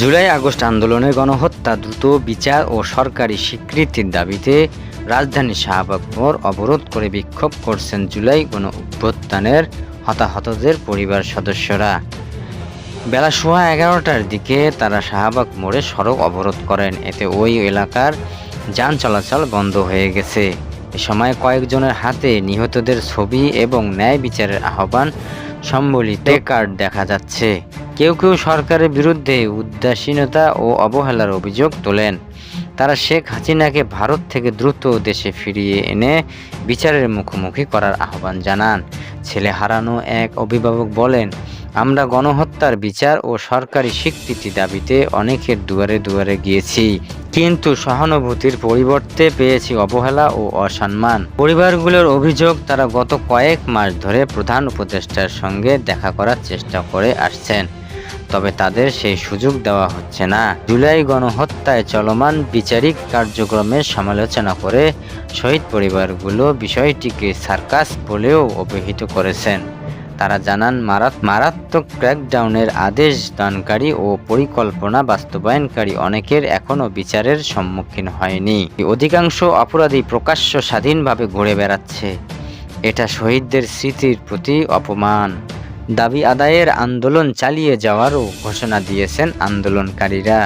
July August আন্দোলনের গণহত্যা দ্রুত বিচার ও সরকারি স্বীকৃতির দাবিতে রাজধানী শাহবাগ মোড় অবরোধ করে বিক্ষোভ করছেন জুলাই গণ অভ্যুত্থানের হতাহতদের পরিবার সদস্যরা। বেলা সোয়া এগারোটার দিকে তারা শাহবাগ মোড়ে সড়ক অবরোধ করেন। এতে ওই এলাকার যান চলাচল বন্ধ হয়ে গেছে। এ সময় কয়েকজনের হাতে নিহতদের ছবি এবং ন্যায় বিচারের আহ্বান সম্বলিত কার্ড দেখা যাচ্ছে। কেউ কেউ সরকারের বিরুদ্ধে উদাসীনতা ও অবহেলার অভিযোগ তোলেন। তারা শেখ হাসিনাকে ভারত থেকে দ্রুত দেশে ফিরিয়ে এনে বিচারের মুখোমুখি করার আহ্বান জানান। ছেলে হারানো এক অভিভাবক বলেন, আমরা গণহত্যার বিচার ও সরকারি স্বীকৃতি দাবিতে অনেকের দুয়ারে দুয়ারে গিয়েছি, কিন্তু সহানুভূতির পরিবর্তে পেয়েছি অবহেলা ও অসম্মান। পরিবারগুলোর অভিযোগ, তারা গত কয়েক মাস ধরে প্রধান উপদেষ্টার সঙ্গে দেখা করার চেষ্টা করে আসছেন। তবে তাদের সেই সুযোগ দেওয়া হচ্ছে না। জুলাই গণহত্যায় চলমান বিচারিক কার্যক্রমের সমালোচনা করে শহীদ পরিবারগুলো বিষয়টিকে সার্কাস বলেও অভিহিত করেছেন। তারা জানান, মারাত, মারাত্মক ক্র্যাকডাউনের আদেশ দানকারী ও পরিকল্পনা বাস্তবায়নকারী অনেকের এখনও বিচারের সম্মুখীন হয়নি। অধিকাংশ অপরাধী প্রকাশ্য স্বাধীনভাবে ঘুরে বেড়াচ্ছে। এটা শহীদদের স্মৃতির প্রতি অপমান। দাবি আদায়ের আন্দোলন চালিয়ে যাওয়ারও ঘোষণা দিয়েছেন আন্দোলনকারীরা।